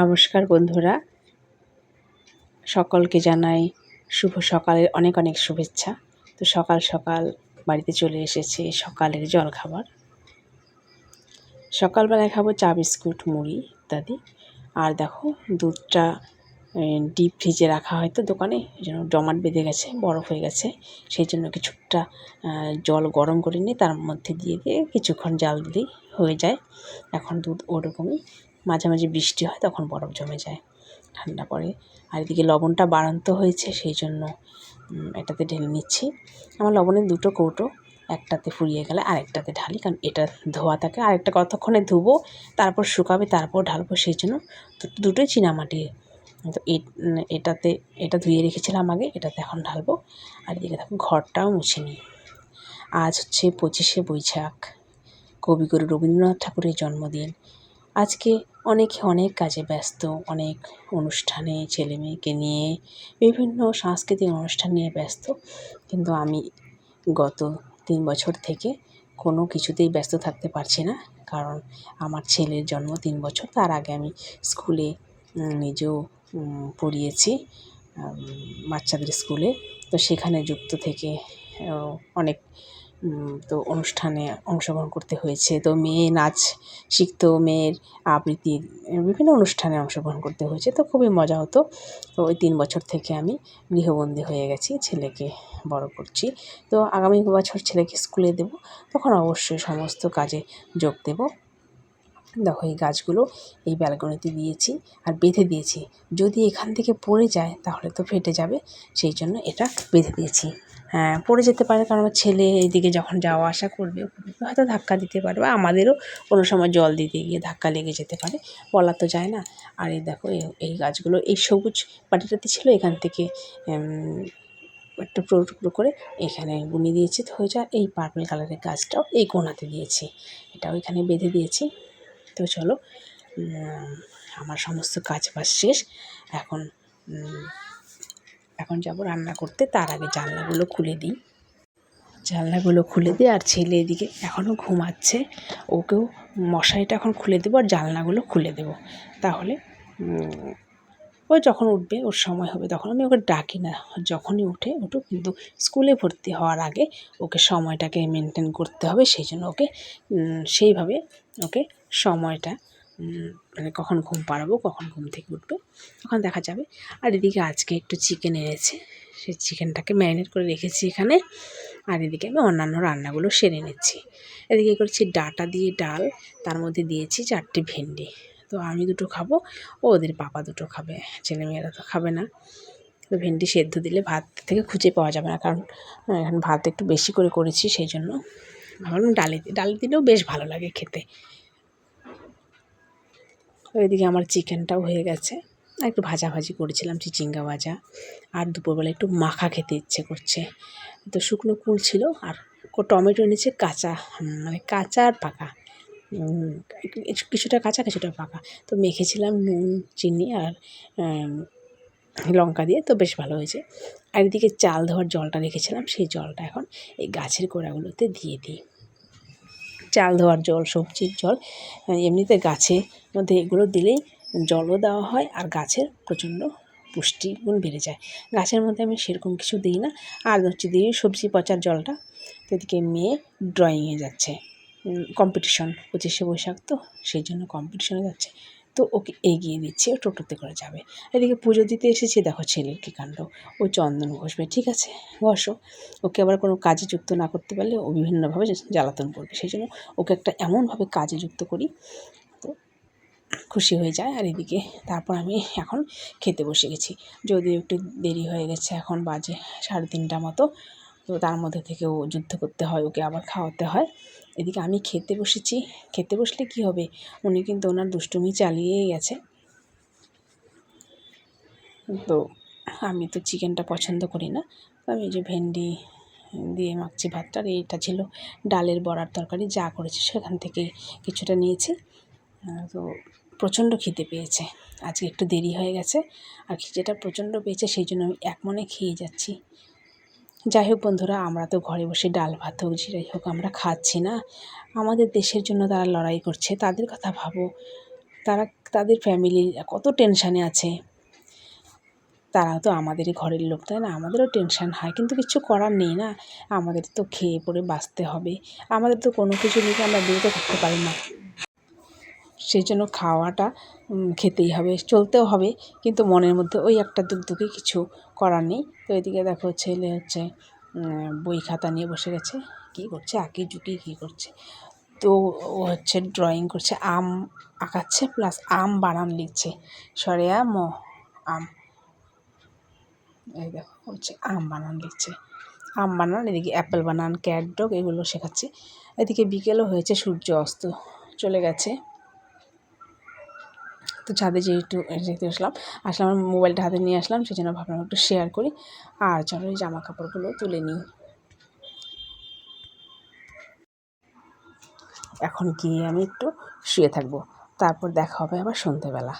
নমস্কার বন্ধুরা। সকলকে জানাই শুভ সকালের অনেক অনেক শুভেচ্ছা। তো সকাল সকাল বাড়িতে চলে এসেছে সকালের জল খাবার সকালবেলায় খাব চা বিস্কুট, মুড়ি ইত্যাদি। আর দেখো দুধটা ডিপ ফ্রিজে রাখা হয়তো দোকানে, এই জন্য জমাট বেঁধে গেছে, বরফ হয়ে গেছে। সেই জন্য কিছুটা জল গরম করে নিয়ে তার মধ্যে দিয়ে দিয়ে কিছুক্ষণ জাল দিলেই হয়ে যায়। এখন দুধ ওরকমই মাঝে মাঝে বৃষ্টি হয় তখন বরফ জমে যায় ঠান্ডা পড়ে। আর এদিকে লবণটা বাড়ন্ত হয়েছে, সেই জন্য এটাতে ঢেলে নিচ্ছি। আমার লবণের দুটো কৌটো, একটাতে ফুরিয়ে গেলে আরেকটাতে ঢালি, কারণ এটা ধোয়া থাকে। আরেকটা কতক্ষণে ধুবো, তারপর শুকাবে, তারপর ঢালবো, সেই জন্য দুটোই চীনামাটি। তো এটাতে, এটা ধুয়ে রেখেছিলাম আগে, এটাতে এখন ঢালবো। আর এদিকে দেখো, ঘরটাও মুছে নিই। আজ হচ্ছে পঁচিশে বৈশাখ কবিগুরু রবীন্দ্রনাথ ঠাকুরের জন্মদিন। আজকে অনেকে, অনেক কাজে ব্যস্ত। অনেক অনুষ্ঠানে ছেলে মেয়েকে নিয়ে, বিভিন্ন সাংস্কৃতিক অনুষ্ঠান নিয়ে ব্যস্ত। কিন্তু আমি গত তিন বছর থেকে কোনো কিছুতেই ব্যস্ত থাকতে পারছি না। কারণ আমার ছেলের জন্ম তিন বছর, তার আগে আমি স্কুলে নিজেও পড়িয়েছি বাচ্চাদের স্কুলে। তো সেখানে যুক্ত থেকে অনেক তো অনুষ্ঠানে অংশগ্রহণ করতে হয়েছে। তো মেয়ে নাচ শিখতো, মেয়ের আবৃত্তির বিভিন্ন অনুষ্ঠানে অংশগ্রহণ করতে হয়েছে। তো খুবই মজা হতো। তো ওই তিন বছর থেকে আমি গৃহবন্দী হয়ে গেছি, ছেলেকে বড় করছি। তো আগামী বছর ছেলেকে স্কুলে দেবো, তখন অবশ্যই সমস্ত কাজে যোগ দেবো। দেখো, এই গাছগুলো এই ব্যালকনিতে দিয়েছি আর বেঁধে দিয়েছি। যদি এখান থেকে পড়ে যায়, তাহলে তো ফেটে যাবে। সেই জন্য এটা বেঁধে দিয়েছি। পড়ে যেতে পারে কারণ আমার ছেলে এইদিকে যখন যাওয়া আসা করবে হয়তো ধাক্কা দিতে পারে বা আমাদেরও কোনো সময় জল দিতে গিয়ে ধাক্কা লেগে যেতে পারে, বলা তো যায় না। আর এই দেখো, এই গাছগুলো, এই সবুজ পাটিটাতে ছিল, এখান থেকে একটা টুকরো টুকরো করে এখানে বুনিয়ে দিয়েছি। তো হয়ে যায়, এই পার্পল কালারের গাছটাও এই কোনাতে দিয়েছি। এটাও এখানে বেঁধে দিয়েছি। তো চলো আমার সমস্ত কাজ বাজ শেষ। এখন এখন যাব রান্না করতে, তার আগে জানলাগুলো খুলে দিই। জানলাগুলো খুলে দিই আর ছেলে এদিকে এখনও ঘুমাচ্ছে, ওকেও মশারিটা এখন খুলে দেবো আর জানলাগুলো খুলে দেবো। তাহলে ও যখন উঠবে, ওর সময় হবে তখন আমি ওকে ডাকি না, যখনই উঠে উঠুক, কিন্তু স্কুলে ভর্তি হওয়ার আগে ওকে সময়টাকে মেনটেন করতে হবে, সেই জন্য ওকে সেইভাবে ওকে সময়টা মানে কখন ঘুম পাড়াবো, কখন ঘুম থেকে উঠবে, তখন দেখা যাবে। আর এদিকে আজকে একটু চিকেন এনেছে সেই চিকেনটাকে ম্যারিনেট করে রেখেছি এখানে। আর এদিকে আমি অন্যান্য রান্নাগুলো সেরে নিচ্ছি। এদিকে করছি ডাটা দিয়ে ডাল, তার মধ্যে দিয়েছি চারটে ভেন্ডি। তো আমি দুটো খাব, ও ওদের পাপা দুটো খাবে, ছেলেমেয়েরা তো খাবে না। তো ভেন্ডি সেদ্ধ দিলে ভাত থেকে খুঁজে পাওয়া যাবে না, কারণ এখন ভাত একটু বেশি করে করেছি, সেই জন্য। ভাবলাম ডালে ডালে দিলেও বেশ ভালো লাগে খেতে। ওইদিকে আমার চিকেনটাও হয়ে গেছে। একটু ভাজাভাজি করেছিলাম, চিচিঙ্গা ভাজা। আর দুপুরবেলা একটু মাখা খেতে ইচ্ছে করছে। তো শুকনো কুল ছিল আর টমেটো এনেছে কাঁচা মানে কাঁচা আর পাকা। কিছুটা কাঁচা, কিছুটা পাকা। তো মেখেছিলাম নুন, চিনি আর লঙ্কা দিয়ে। তো বেশ ভালো হয়েছে। আর এদিকে চাল ধোয়ার জলটা রেখেছিলাম, সেই জলটা এখন এই গাছের গোড়াগুলোতে দিয়ে দিই। চাল ধোয়ার জল, সবজির জল এমনিতে গাছে মধ্যে এগুলো দিলেই জলও দেওয়া হয় আর গাছের প্রচণ্ড পুষ্টিগুণ বেড়ে যায়। গাছের মধ্যে আমি সেরকম কিছু দিই না। আর হচ্ছে দিই সবজি পচার জলটা এদিকে মেয়ে ড্রয়িংয়ে যাচ্ছে। কম্পিটিশন পঁচিশে বৈশাখ তো, সেই জন্য কম্পিটিশনে যাচ্ছে। তো ওকে এগিয়ে দিচ্ছে, ও টোটোতে করে যাবে। এদিকে পুজো দিতে এসেছি, দেখো ছেলের কী কাণ্ড। ও চন্দন ঘষবে, ঠিক আছে? ঘষো ওকে আবার কোনো কাজে যুক্ত না করতে পারলে ও বিভিন্নভাবে জ্বালাতন করবে। সেই জন্য ওকে একটা এমনভাবে কাজে যুক্ত করি, তো খুশি হয়ে যায়। আর এদিকে তারপর আমি এখন খেতে বসে গেছি। যদিও একটু দেরি হয়ে গেছে, এখন বাজে সাড়ে তিনটা মতো। তো তার মধ্যে থেকেও যুদ্ধ করতে হয়, ওকে আবার খাওয়াতে হয়। এদিকে আমি খেতে বসেছি। খেতে বসলে কি হবে? উনি কিন্তু ওনার দুষ্টুমি চালিয়েই গেছে। তো আমি তো চিকেনটা পছন্দ করি না। আমি যে ভেন্ডি দিয়ে মাখছি ভাতটা, আর এইটা ছিল ডালের বড়ার তরকারি, যা করেছি সেখান থেকে কিছুটা নিয়েছি। তো প্রচণ্ড খিদে পেয়েছে। আজকে একটু দেরি হয়ে গেছে। আর খিদেটা প্রচণ্ড পেয়েছে, সেই জন্য আমি এক মনে খেয়ে যাচ্ছি। যাই হোক বন্ধুরা, আমরা তো ঘরে বসে ডাল ভাত হোক যেটাই হোক, আমরা খাচ্ছি না। আমাদের দেশের জন্য তারা লড়াই করছে, তাদের কথা ভাবো। তারা, তাদের ফ্যামিলি কত টেনশানে আছে। তারা তো আমাদেরই ঘরের লোক, তাই না? আমাদেরও টেনশান হয়, কিন্তু কিচ্ছু করার নেই না। আমাদের তো খেয়ে পরে বাঁচতে হবে। আমাদের তো কোনো কিছু নিয়ে আমরা বিরত থাকতে পারি না। সেই জন্য খাওয়াটা খেতেই হবে, চলতেও হবে। কিন্তু মনের মধ্যে ওই একটা দুঃখে কিছু করার নেই। তো এদিকে দেখো ছেলে হচ্ছে বই খাতা নিয়ে বসে গেছে। কী করছে? আঁকি ঝুঁকি কী করছে? তো ও হচ্ছে ড্রয়িং করছে, আম আঁকাচ্ছে প্লাস আম বানান লিখছে। সরে আম ও আম। এই দেখো, হচ্ছে আম বানান লিখছে। আম বানান, এদিকে অ্যাপেল বানান ক্যাট ডগ এগুলো শেখাচ্ছে। এদিকে বিকেলও হয়েছে, সূর্য অস্ত চলে গেছে। তো ছাদে যেহেতু যেহেতু আসলাম আসলাম, আমার মোবাইলটা হাতে নিয়ে আসলাম সেই জন্য ভাবলাম একটু শেয়ার করি। আর চলো এই জামা কাপড়গুলো তুলে নিই। এখন গিয়ে আমি একটু শুয়ে থাকব। তারপর দেখা হবে আবার সন্ধেবেলা